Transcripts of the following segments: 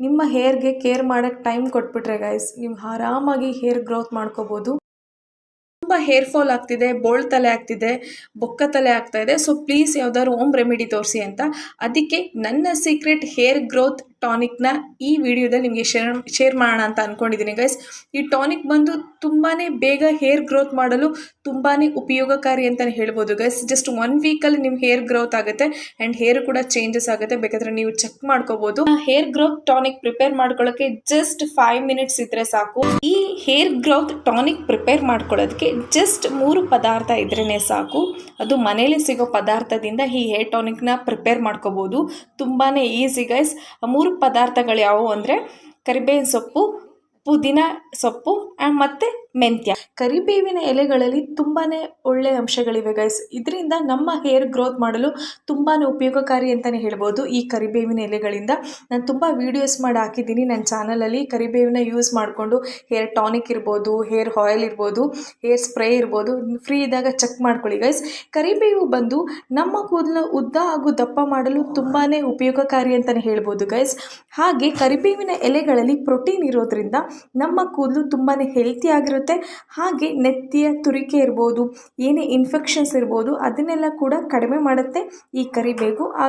ನಿಮ್ಮ ಹೇರ್ಗೆ ಕೇರ್ ಮಾಡೋಕ್ಕೆ ಟೈಮ್ ಕೊಟ್ಬಿಟ್ರೆ ಗೈಸ್ ನೀವು ಆರಾಮಾಗಿ ಹೇರ್ ಗ್ರೋತ್ ಮಾಡ್ಕೋಬೋದು. ತುಂಬ ಹೇರ್ ಫಾಲ್ ಆಗ್ತಿದೆ, ಬೋಳ್ ತಲೆ ಆಗ್ತಿದೆ, ಬೊಕ್ಕ ತಲೆ ಆಗ್ತಾ ಇದೆ. ಸೊ ಪ್ಲೀಸ್ ಯಾವ್ದಾದ್ರು ಓಮ್ ರೆಮಿಡಿ ತೋರಿಸಿ ಅಂತ. ಅದಕ್ಕೆ ನನ್ನ ಸೀಕ್ರೆಟ್ ಹೇರ್ ಗ್ರೋತ್ ಟಾನಿಕ್ನ ಈ ವಿಡಿಯೋದಲ್ಲಿ ನಿಮಗೆ ಶೇರ್ ಶೇರ್ ಮಾಡೋಣ ಅಂತ ಅಂದ್ಕೊಂಡಿದ್ದೀನಿ ಗೈಸ್ ಈ ಟಾನಿಕ್ ಬಂದು ತುಂಬಾ ಬೇಗ ಹೇರ್ ಗ್ರೋತ್ ಮಾಡಲು ತುಂಬಾ ಉಪಯೋಗಕಾರಿ ಅಂತಲೇ ಹೇಳ್ಬೋದು ಗೈಸ್ ಜಸ್ಟ್ ಒನ್ ವೀಕಲ್ಲಿ ನಿಮ್ಮ ಹೇರ್ ಗ್ರೋತ್ ಆಗುತ್ತೆ ಆ್ಯಂಡ್ ಹೇರ್ ಕೂಡ ಚೇಂಜಸ್ ಆಗುತ್ತೆ. ಬೇಕಾದ್ರೆ ನೀವು ಚೆಕ್ ಮಾಡ್ಕೋಬೋದು. ಹೇರ್ ಗ್ರೋತ್ ಟಾನಿಕ್ ಪ್ರಿಪೇರ್ ಮಾಡ್ಕೊಳ್ಳೋಕ್ಕೆ ಜಸ್ಟ್ ಫೈವ್ ಮಿನಿಟ್ಸ್ ಇದ್ರೆ ಸಾಕು. ಈ ಹೇರ್ ಗ್ರೋತ್ ಟಾನಿಕ್ ಪ್ರಿಪೇರ್ ಮಾಡ್ಕೊಳ್ಳೋದಕ್ಕೆ ಜಸ್ಟ್ ಮೂರು ಪದಾರ್ಥ ಇದ್ರೇ ಸಾಕು. ಅದು ಮನೇಲಿ ಸಿಗೋ ಪದಾರ್ಥದಿಂದ ಈ ಹೇರ್ ಟಾನಿಕ್ನ ಪ್ರಿಪೇರ್ ಮಾಡ್ಕೋಬೋದು. ತುಂಬಾ ಈಸಿ ಗೈಸ್ ಆ ಮೂರು ಪದಾರ್ಥಗಳು ಯಾವುವು ಅಂದರೆ ಕರಿಬೇವಿನ ಸೊಪ್ಪು ಪುದೀನ ಸೊಪ್ಪು ಮತ್ತು ಮೆಂತ್ಯ. ಕರಿಬೇವಿನ ಎಲೆಗಳಲ್ಲಿ ತುಂಬಾ ಒಳ್ಳೆಯ ಅಂಶಗಳಿವೆ ಗೈಸ್ ಇದರಿಂದ ನಮ್ಮ ಹೇರ್ ಗ್ರೋತ್ ಮಾಡಲು ತುಂಬಾ ಉಪಯೋಗಕಾರಿ ಅಂತಲೇ ಹೇಳ್ಬೋದು. ಈ ಕರಿಬೇವಿನ ಎಲೆಗಳಿಂದ ನಾನು ತುಂಬ ವೀಡಿಯೋಸ್ ಮಾಡಿ ಹಾಕಿದ್ದೀನಿ. ನನ್ನ ಚಾನಲಲ್ಲಿ ಕರಿಬೇವಿನ ಯೂಸ್ ಮಾಡಿಕೊಂಡು ಹೇರ್ ಟಾನಿಕ್ ಇರ್ಬೋದು ಹೇರ್ ಆಯಿಲ್ ಇರ್ಬೋದು ಹೇರ್ ಸ್ಪ್ರೇ ಇರ್ಬೋದು. ಫ್ರೀ ಇದ್ದಾಗ ಚೆಕ್ ಮಾಡ್ಕೊಳ್ಳಿ ಗೈಸ್ ಕರಿಬೇವು ಬಂದು ನಮ್ಮ ಕೂದಲು ಉದ್ದ ಹಾಗೂ ದಪ್ಪ ಮಾಡಲು ತುಂಬಾ ಉಪಯೋಗಕಾರಿ ಅಂತಲೇ ಹೇಳ್ಬೋದು ಗೈಸ್ ಹಾಗೆ ಕರಿಬೇವಿನ ಎಲೆಗಳಲ್ಲಿ ಪ್ರೋಟೀನ್ ಇರೋದ್ರಿಂದ ನಮ್ಮ ಕೂದಲು ತುಂಬಾ ಹೆಲ್ತಿ ಆಗಿರುತ್ತೆ ಹಾಗೆ ನೆತ್ತಿಯ ತುರಿಕೆ ಇರ್ಬೋದು, ಏನೇ ಇನ್ಫೆಕ್ಷನ್ಸ್ ಇರ್ಬೋದು, ಅದನ್ನೆಲ್ಲ ಕೂಡ ಕಡಿಮೆ ಮಾಡುತ್ತೆ ಈ ಕರಿಬೇವು ಆ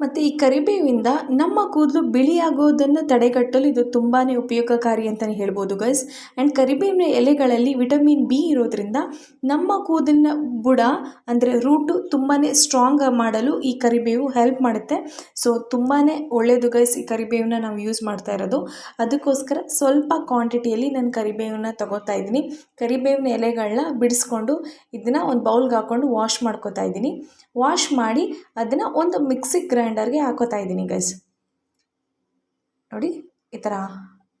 ಮತ್ತು ಈ ಕರಿಬೇವಿಂದ ನಮ್ಮ ಕೂದಲು ಬಿಳಿಯಾಗೋದನ್ನು ತಡೆಗಟ್ಟಲು ಇದು ತುಂಬಾ ಉಪಯೋಗಕಾರಿ ಅಂತಲೇ ಹೇಳ್ಬೋದು ಗೈಸ್ ಆ್ಯಂಡ್ ಕರಿಬೇವಿನ ಎಲೆಗಳಲ್ಲಿ ವಿಟಮಿನ್ ಬಿ ಇರೋದ್ರಿಂದ ನಮ್ಮ ಕೂದಲಿನ ಬುಡ ಅಂದರೆ ರೂಟು ತುಂಬಾ ಸ್ಟ್ರಾಂಗ್ ಮಾಡಲು ಈ ಕರಿಬೇವು ಹೆಲ್ಪ್ ಮಾಡುತ್ತೆ. ಸೊ ತುಂಬಾ ಒಳ್ಳೆಯದು ಗೈಸ್ ಈ ಕರಿಬೇವನ್ನ ನಾವು ಯೂಸ್ ಮಾಡ್ತಾ ಇರೋದು. ಅದಕ್ಕೋಸ್ಕರ ಸ್ವಲ್ಪ ಕ್ವಾಂಟಿಟಿಯಲ್ಲಿ ನಾನು ಕರಿಬೇವನ್ನ ತಗೋತಾ ಇದ್ದೀನಿ. ಕರಿಬೇವಿನ ಎಲೆಗಳನ್ನ ಬಿಡಿಸ್ಕೊಂಡು ಇದನ್ನು ಒಂದು ಬೌಲ್ಗೆ ಹಾಕ್ಕೊಂಡು ವಾಶ್ ಮಾಡ್ಕೋತಾ ಇದ್ದೀನಿ. ವಾಶ್ ಮಾಡಿ ಅದನ್ನು ಒಂದು ಮಿಕ್ಸಿ ಗ್ರೈಂಡರ್ಗೆ ಹಾಕೋತಾ ಇದ್ದೀನಿ ಗೈಸ್ ನೋಡಿ, ಈ ಥರ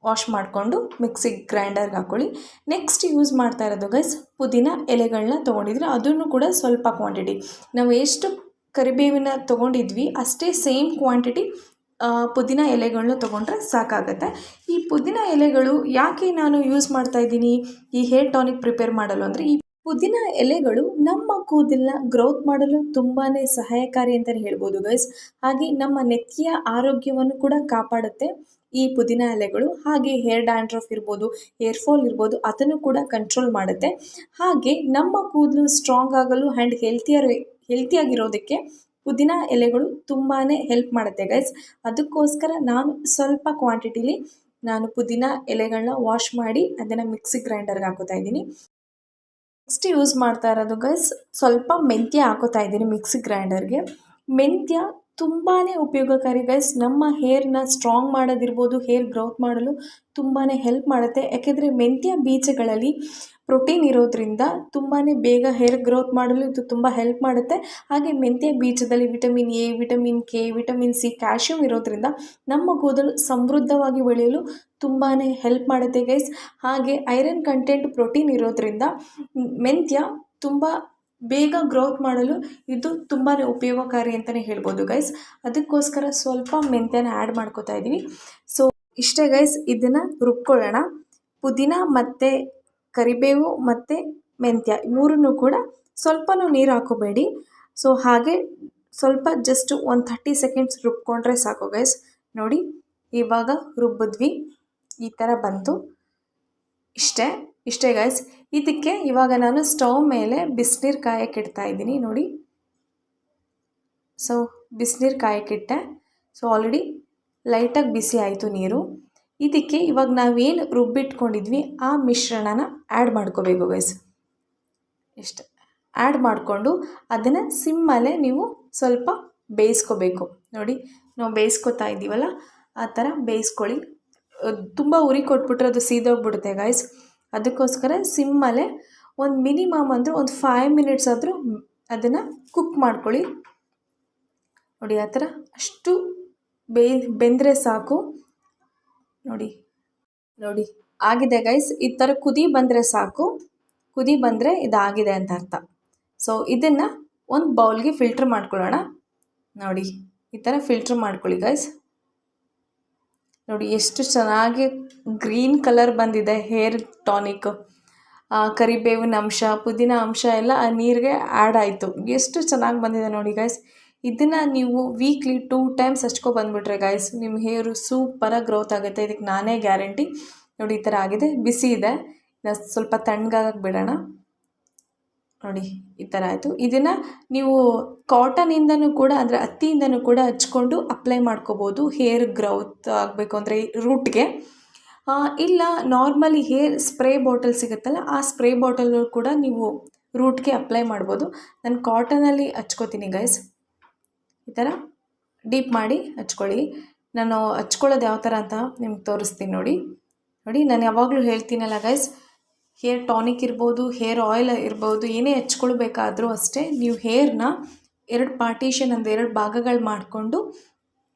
ವಾಶ್ ಮಾಡಿಕೊಂಡು ಮಿಕ್ಸಿ ಗ್ರೈಂಡರ್ಗೆ ಹಾಕ್ಕೊಳ್ಳಿ ನೆಕ್ಸ್ಟ್ ಯೂಸ್ ಮಾಡ್ತಾ ಇರೋದು ಗೈಸ್ ಪುದೀನ ಎಲೆಗಳನ್ನ ತೊಗೊಂಡಿದ್ರೆ ಅದನ್ನು ಕೂಡ ಸ್ವಲ್ಪ ಕ್ವಾಂಟಿಟಿ ನಾವು ಎಷ್ಟು ಕರಿಬೇವಿನ ತೊಗೊಂಡಿದ್ವಿ, ಅಷ್ಟೇ ಸೇಮ್ ಕ್ವಾಂಟಿಟಿ ಪುದೀನ ಎಲೆಗಳನ್ನ ತೊಗೊಂಡ್ರೆ ಸಾಕಾಗುತ್ತೆ. ಈ ಪುದೀನ ಎಲೆಗಳು ಯಾಕೆ ನಾನು ಯೂಸ್ ಮಾಡ್ತಾ ಇದ್ದೀನಿ? ಈ ಹೇರ್ ಟಾನಿಕ್ ಪ್ರಿಪೇರ್ ಮಾಡಲು ಅಂದರೆ ಈ ಪುದೀನ ಎಲೆಗಳು ನಮ್ಮ ಕೂದಲನ್ನ ಗ್ರೋತ್ ಮಾಡಲು ತುಂಬಾ ಸಹಾಯಕಾರಿ ಅಂತಲೇ ಹೇಳ್ಬೋದು ಗೈಸ್ ಹಾಗೆ ನಮ್ಮ ನೆತ್ತಿಯ ಆರೋಗ್ಯವನ್ನು ಕೂಡ ಕಾಪಾಡುತ್ತೆ ಈ ಪುದೀನ ಎಲೆಗಳು. ಹಾಗೆ ಹೇರ್ ಡ್ಯಾಂಡ್ರಫ್ ಇರ್ಬೋದು ಹೇರ್ ಫಾಲ್ ಇರ್ಬೋದು, ಅದನ್ನು ಕೂಡ ಕಂಟ್ರೋಲ್ ಮಾಡುತ್ತೆ. ಹಾಗೆ ನಮ್ಮ ಕೂದಲು ಸ್ಟ್ರಾಂಗ್ ಆಗಲು ಆ್ಯಂಡ್ ಹೆಲ್ತಿಯರ್ ಹೆಲ್ತಿಯಾಗಿರೋದಕ್ಕೆ ಪುದೀನ ಎಲೆಗಳು ತುಂಬಾ ಹೆಲ್ಪ್ ಮಾಡುತ್ತೆ ಗೈಸ್ ಅದಕ್ಕೋಸ್ಕರ ನಾನು ಸ್ವಲ್ಪ ಕ್ವಾಂಟಿಟಿಲಿ ನಾನು ಪುದೀನ ಎಲೆಗಳನ್ನ ವಾಶ್ ಮಾಡಿ ಅದನ್ನು ಮಿಕ್ಸಿ ಗ್ರೈಂಡರ್ಗೆ ಹಾಕೋತಾ ಇದ್ದೀನಿ. ನೆಕ್ಸ್ಟ್ ಯೂಸ್ ಮಾಡ್ತಾ ಇರೋದು ಗೈಸ್ ಸ್ವಲ್ಪ ಮೆಂತ್ಯ ಹಾಕೋತಾ ಇದ್ದೀನಿ ಮಿಕ್ಸಿ ಗ್ರೈಂಡರ್ಗೆ ಮೆಂತ್ಯ ತುಂಬಾ ಉಪಯೋಗಕಾರಿ ಗೈಸ್ ನಮ್ಮ ಹೇರ್ನ ಸ್ಟ್ರಾಂಗ್ ಮಾಡೋದಿರ್ಬೋದು ಹೇರ್ ಗ್ರೋತ್ ಮಾಡಲು ತುಂಬಾ ಹೆಲ್ಪ್ ಮಾಡುತ್ತೆ. ಯಾಕೆಂದರೆ ಮೆಂತ್ಯ ಬೀಜಗಳಲ್ಲಿ ಪ್ರೋಟೀನ್ ಇರೋದ್ರಿಂದ ತುಂಬಾ ಬೇಗ ಹೇರ್ ಗ್ರೋತ್ ಮಾಡಲು ಇದು ತುಂಬ ಹೆಲ್ಪ್ ಮಾಡುತ್ತೆ. ಹಾಗೆ ಮೆಂತ್ಯ ಬೀಜದಲ್ಲಿ vitamin A vitamin K vitamin C calcium ಇರೋದ್ರಿಂದ ನಮ್ಮ ಕೂದಲು ಸಮೃದ್ಧವಾಗಿ ಬೆಳೆಯಲು ತುಂಬಾ ಹೆಲ್ಪ್ ಮಾಡುತ್ತೆ ಗೈಸ್ ಹಾಗೆ ಐರನ್ ಕಂಟೆಂಟ್ ಪ್ರೋಟೀನ್ ಇರೋದ್ರಿಂದ ಮೆಂತ್ಯ ತುಂಬ ಬೇಗ ಗ್ರೋತ್ ಮಾಡಲು ಇದು ತುಂಬಾ ಉಪಯೋಗಕಾರಿ ಅಂತಲೇ ಹೇಳ್ಬೋದು ಗೈಸ್ ಅದಕ್ಕೋಸ್ಕರ ಸ್ವಲ್ಪ ಮೆಂತ್ಯನ ಆ್ಯಡ್ ಮಾಡ್ಕೋತಾ ಇದ್ದೀವಿ ಸೊ ಇಷ್ಟೇ ಗೈಸ್ ಇದನ್ನು ರುಬ್ಕೊಳ್ಳೋಣ. ಪುದೀನ ಮತ್ತು ಕರಿಬೇವು ಮತ್ತು ಮೆಂತ್ಯ ಮೂರನ್ನು ಕೂಡ ಸ್ವಲ್ಪನೂ ನೀರು ಹಾಕೋಬೇಡಿ. ಸೊ ಹಾಗೆ ಸ್ವಲ್ಪ ಜಸ್ಟ್ ಒಂದು ಥರ್ಟಿ ಸೆಕೆಂಡ್ಸ್ ರುಬ್ಕೊಂಡ್ರೆ ಸಾಕು ಗೈಸ್ ನೋಡಿ, ಇವಾಗ ರುಬ್ಬಿದ್ವಿ. ಈ ಥರ ಬಂತು. ಇಷ್ಟೇ. ಇಷ್ಟೇ ಗಾಯ್ಸ್ ಇದಕ್ಕೆ ಇವಾಗ ನಾನು ಸ್ಟವ್ ಮೇಲೆ ಬಿಸಿನೀರು ಕಾಯಕ್ಕೆ ಇಡ್ತಾ ಇದ್ದೀನಿ, ನೋಡಿ. ಸೊ ಬಿಸಿನೀರು ಕಾಯಕ್ಕಿಟ್ಟೆ ಸೊ ಆಲ್ರೆಡಿ ಲೈಟಾಗಿ ಬಿಸಿ ಆಯಿತು ನೀರು. ಇದಕ್ಕೆ ಇವಾಗ ನಾವೇನು ರುಬ್ಬಿಟ್ಕೊಂಡಿದ್ವಿ, ಆ ಮಿಶ್ರಣನ ಆ್ಯಡ್ ಮಾಡ್ಕೋಬೇಕು ಗೈಸ್ ಇಷ್ಟೆ. ಆ್ಯಡ್ ಮಾಡಿಕೊಂಡು ಅದನ್ನು ಸಿಮ್ಮಲ್ಲೇ ನೀವು ಸ್ವಲ್ಪ ಬೇಯಿಸ್ಕೋಬೇಕು. ನೋಡಿ, ನಾವು ಬೇಯಿಸ್ಕೊತಾ ಇದ್ದೀವಲ್ಲ, ಆ ಥರ ಬೇಯಿಸ್ಕೊಳ್ಳಿ. ತುಂಬ ಉರಿ ಕೊಟ್ಬಿಟ್ರೆ ಅದು ಸೀದೋಗ್ಬಿಡುತ್ತೆ ಗೈಸ್ ಅದಕ್ಕೋಸ್ಕರ ಸಿಮ್ಮಲ್ಲೇ ಒಂದು ಮಿನಿಮಮ್ ಅಂದರೆ ಒಂದು ಫೈವ್ ಮಿನಿಟ್ಸ್ ಆದರೂ ಅದನ್ನು ಕುಕ್ ಮಾಡ್ಕೊಳ್ಳಿ. ನೋಡಿ, ಆ ಥರ ಅಷ್ಟು ಬೇ ಬೆಂದರೆ ಸಾಕು. ನೋಡಿ ನೋಡಿ, ಆಗಿದೆ ಗೈಸ್ ಈ ಥರ ಕುದಿ ಬಂದರೆ ಸಾಕು. ಕುದಿ ಬಂದರೆ ಇದಾಗಿದೆ ಅಂತ ಅರ್ಥ. ಸೊ ಇದನ್ನು ಒಂದು ಬೌಲ್ಗೆ ಫಿಲ್ಟ್ರ್ ಮಾಡ್ಕೊಳ್ಳೋಣ. ನೋಡಿ, ಈ ಥರ ಫಿಲ್ಟ್ರ್ ಮಾಡ್ಕೊಳ್ಳಿ ಗೈಸ್ ನೋಡಿ, ಎಷ್ಟು ಚೆನ್ನಾಗಿ ಗ್ರೀನ್ ಕಲರ್ ಬಂದಿದೆ ಹೇರ್ ಟಾನಿಕ್. ಕರಿಬೇವಿನ ಅಂಶ, ಪುದೀನ ಅಂಶ ಎಲ್ಲ ಆ ನೀರಿಗೆ ಆ್ಯಡ್ ಆಯಿತು. ಎಷ್ಟು ಚೆನ್ನಾಗಿ ಬಂದಿದೆ ನೋಡಿ ಗೈಸ್ ಇದನ್ನು ನೀವು ವೀಕ್ಲಿ ಟೂ ಟೈಮ್ಸ್ ಹಚ್ಕೊ ಬಂದುಬಿಟ್ರೆ ಗಾಯ್ಸ್ ನಿಮ್ಮ ಹೇರು ಸೂಪರಾಗಿ ಗ್ರೋತ್ ಆಗುತ್ತೆ. ಇದಕ್ಕೆ ನಾನೇ ಗ್ಯಾರಂಟಿ ನೋಡಿ, ಈ ಥರ ಆಗಿದೆ. ಬಿಸಿ ಇದೆ. ಸ್ವಲ್ಪ ತಣ್ಣಗಾಗಕ್ಕೆ ಬಿಡೋಣ. ನೋಡಿ, ಈ ಥರ ಆಯಿತು. ಇದನ್ನು ನೀವು ಕಾಟನಿಂದನೂ ಕೂಡ, ಅಂದರೆ ಹತ್ತಿಯಿಂದನೂ ಕೂಡ ಹಚ್ಕೊಂಡು ಅಪ್ಲೈ ಮಾಡ್ಕೋಬೋದು ಹೇರ್ ಗ್ರೌತ್ ಆಗಬೇಕು ಅಂದರೆ ರೂಟ್ಗೆ ಇಲ್ಲ ನಾರ್ಮಲಿ ಹೇರ್ ಸ್ಪ್ರೇ ಬಾಟಲ್ ಸಿಗುತ್ತಲ್ಲ, ಆ ಸ್ಪ್ರೇ ಬಾಟಲ್ ಕೂಡ ನೀವು ರೂಟ್ಗೆ ಅಪ್ಲೈ ಮಾಡ್ಬೋದು. ನಾನು ಕಾಟನಲ್ಲಿ ಹಚ್ಕೋತೀನಿ ಗೈಸ್ ಈ ಥರ ಡೀಪ್ ಮಾಡಿ ಹಚ್ಕೊಳ್ಳಿ. ನಾನು ಹಚ್ಕೊಳ್ಳೋದು ಯಾವ ಥರ ಅಂತ ನಿಮ್ಗೆ ತೋರಿಸ್ತೀನಿ ನೋಡಿ. ನೋಡಿ, ನಾನು ಯಾವಾಗಲೂ ಹೇಳ್ತೀನಲ್ಲ ಗೈಸ್ ಹೇರ್ ಟಾನಿಕ್ ಇರ್ಬೋದು ಹೇರ್ ಆಯಿಲ್ ಇರ್ಬೋದು, ಏನೇ ಹಚ್ಕೊಳ್ಬೇಕಾದ್ರೂ ಅಷ್ಟೇ ನೀವು ಹೇರ್ನ ಎರಡು ಪಾರ್ಟಿಷನ್ ಅಂದರೆ ಎರಡು ಭಾಗಗಳು ಮಾಡಿಕೊಂಡು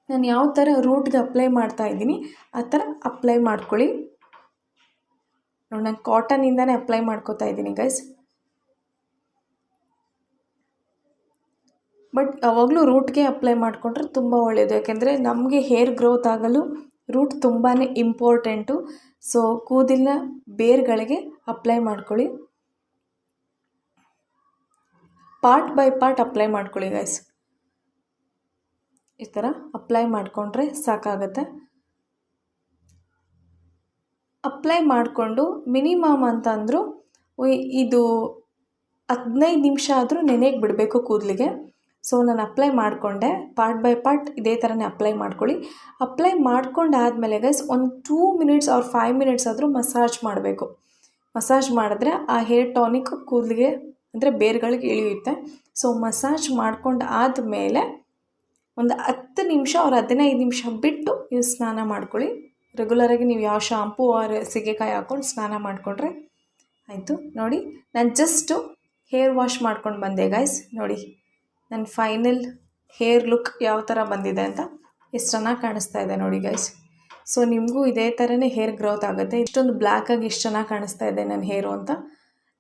ನಾನು ಯಾವ ಥರ ರೂಟ್ಗೆ ಅಪ್ಲೈ ಮಾಡ್ತಾ ಇದ್ದೀನಿ, ಆ ಥರ ಅಪ್ಲೈ ಮಾಡ್ಕೊಳ್ಳಿ. ನೋಡಿ ನಾನು ಕಾಟನಿಂದನೇ ಅಪ್ಲೈ ಮಾಡ್ಕೋತಾ ಇದ್ದೀನಿ ಗೈಸ್ ಬಟ್ ಯಾವಾಗಲೂ ರೂಟ್ಗೆ ಅಪ್ಲೈ ಮಾಡಿಕೊಂಡ್ರೆ ತುಂಬ ಒಳ್ಳೆಯದು ಯಾಕೆಂದರೆ ನಮಗೆ ಹೇರ್ ಗ್ರೋತ್ ಆಗಲು ರೂಟ್ ತುಂಬಾ ಇಂಪಾರ್ಟೆಂಟು ಸೊ ಕೂದಲಿನ ಬೇರ್ಗಳಿಗೆ ಅಪ್ಲೈ ಮಾಡ್ಕೊಳ್ಳಿ. ಪಾರ್ಟ್ ಬೈ ಪಾರ್ಟ್ ಅಪ್ಲೈ ಮಾಡ್ಕೊಳ್ಳಿ ಗೈಸ್ ಈ ಥರ ಅಪ್ಲೈ ಮಾಡಿಕೊಂಡ್ರೆ ಸಾಕಾಗತ್ತೆ. ಅಪ್ಲೈ ಮಾಡಿಕೊಂಡು ಮಿನಿಮಮ್ ಅಂತ ಅಂದರೂ ಇದು ಹದಿನೈದು ನಿಮಿಷ ಆದರೂ ನೆನೆಗೆ ಬಿಡಬೇಕು ಕೂದಲಿಗೆ. ಸೊ ನಾನು ಅಪ್ಲೈ ಮಾಡಿಕೊಂಡೆ. ಪಾರ್ಟ್ ಬೈ ಪಾರ್ಟ್ ಇದೇ ಥರನೇ ಅಪ್ಲೈ ಮಾಡ್ಕೊಳ್ಳಿ. ಅಪ್ಲೈ ಮಾಡ್ಕೊಂಡಾದಮೇಲೆ ಗೈಸ್ ಒಂದು two minutes or five minutes ಆದರೂ ಮಸಾಜ್ ಮಾಡಬೇಕು. ಮಸಾಜ್ ಮಾಡಿದ್ರೆ ಆ ಹೇರ್ ಟಾನಿಕ್ ಕೂದಲಿಗೆ, ಅಂದರೆ ಬೇರ್ಗಳಿಗೆ ಇಳಿಯುತ್ತೆ ಸೊ ಮಸಾಜ್ ಮಾಡ್ಕೊಂಡು ಆದಮೇಲೆ ಒಂದು ಹತ್ತು ನಿಮಿಷ ಅವ್ರು ಹದಿನೈದು ನಿಮಿಷ ಬಿಟ್ಟು ನೀವು ಸ್ನಾನ ಮಾಡ್ಕೊಳ್ಳಿ. ರೆಗ್ಯುಲರಾಗಿ ನೀವು ಯಾವ ಶಾಂಪೂ ಆರ್ ಸೀಗೆಕಾಯಿ ಹಾಕ್ಕೊಂಡು ಸ್ನಾನ ಮಾಡಿಕೊಂಡ್ರೆ ಆಯಿತು. ನೋಡಿ, ನಾನು ಜಸ್ಟು ಹೇರ್ ವಾಶ್ ಮಾಡ್ಕೊಂಡು ಬಂದೆ ಗೈಸ್ ನೋಡಿ. ನನ್ನ ಫೈನಲ್ ಹೇರ್ ಲುಕ್ ಯಾವ ಥರ ಬಂದಿದೆ ಅಂತ ಎಷ್ಟು ಚೆನ್ನಾಗಿ ಕಾಣಿಸ್ತಾ ಇದೆ ನೋಡಿ ಗೈಸ್ ಸೊ ನಿಮಗೂ ಇದೇ ಥರನೇ ಹೇರ್ ಗ್ರೋತ್ ಆಗುತ್ತೆ. ಇಷ್ಟೊಂದು ಬ್ಲ್ಯಾಕಾಗಿ ಇಷ್ಟು ಚೆನ್ನಾಗಿ ಕಾಣಿಸ್ತಾ ಇದೆ ನನ್ನ ಹೇರು ಅಂತ.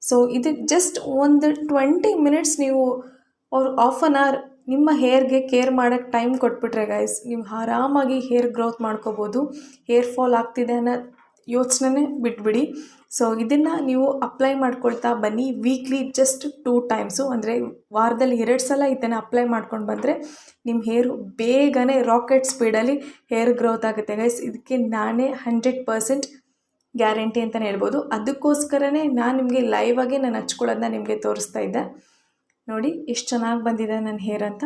ಸೊ ಇದು ಜಸ್ಟ್ ಒಂದು ಟ್ವೆಂಟಿ ಮಿನಿಟ್ಸ್ ನೀವು ಅವ್ರು ಆಫ್ ಆನ್ ಅವರ್ ನಿಮ್ಮ ಹೇರ್ಗೆ ಕೇರ್ ಮಾಡೋಕ್ಕೆ ಟೈಮ್ ಕೊಟ್ಬಿಟ್ರೆ ಗೈಸ್ ನೀವು ಆರಾಮಾಗಿ ಹೇರ್ ಗ್ರೋತ್ ಮಾಡ್ಕೋಬೋದು. ಹೇರ್ ಫಾಲ್ ಆಗ್ತಿದೆ ಅನ್ನೋ ಯೋಚನೆ ಬಿಟ್ಬಿಡಿ. ಸೊ ಇದನ್ನು ನೀವು ಅಪ್ಲೈ ಮಾಡ್ಕೊಳ್ತಾ ಬನ್ನಿ. ವೀಕ್ಲಿ ಜಸ್ಟ್ ಟೂ ಟೈಮ್ಸು ಅಂದರೆ ವಾರದಲ್ಲಿ ಎರಡು ಸಲ ಇದನ್ನು ಅಪ್ಲೈ ಮಾಡ್ಕೊಂಡು ಬಂದರೆ ನಿಮ್ಮ ಹೇರು ಬೇಗನೆ ರಾಕೆಟ್ ಸ್ಪೀಡಲ್ಲಿ ಹೇರ್ ಗ್ರೋತ್ ಆಗುತ್ತೆ. ಗೈಸ್ ಇದಕ್ಕೆ ನಾನೇ ಹಂಡ್ರೆಡ್ ಪರ್ಸೆಂಟ್ ಗ್ಯಾರಂಟಿ ಅಂತಲೇ ಹೇಳ್ಬೋದು. ಅದಕ್ಕೋಸ್ಕರನೇ ನಾನು ನಿಮಗೆ ಲೈವಾಗಿ ನಾನು ಹಚ್ಕೊಳ್ಳೋದನ್ನ ನಿಮಗೆ ತೋರಿಸ್ತಾ ಇದ್ದೆ. ನೋಡಿ, ಎಷ್ಟು ಚೆನ್ನಾಗಿ ಬಂದಿದೆ ನನ್ನ ಹೇರ್ ಅಂತ.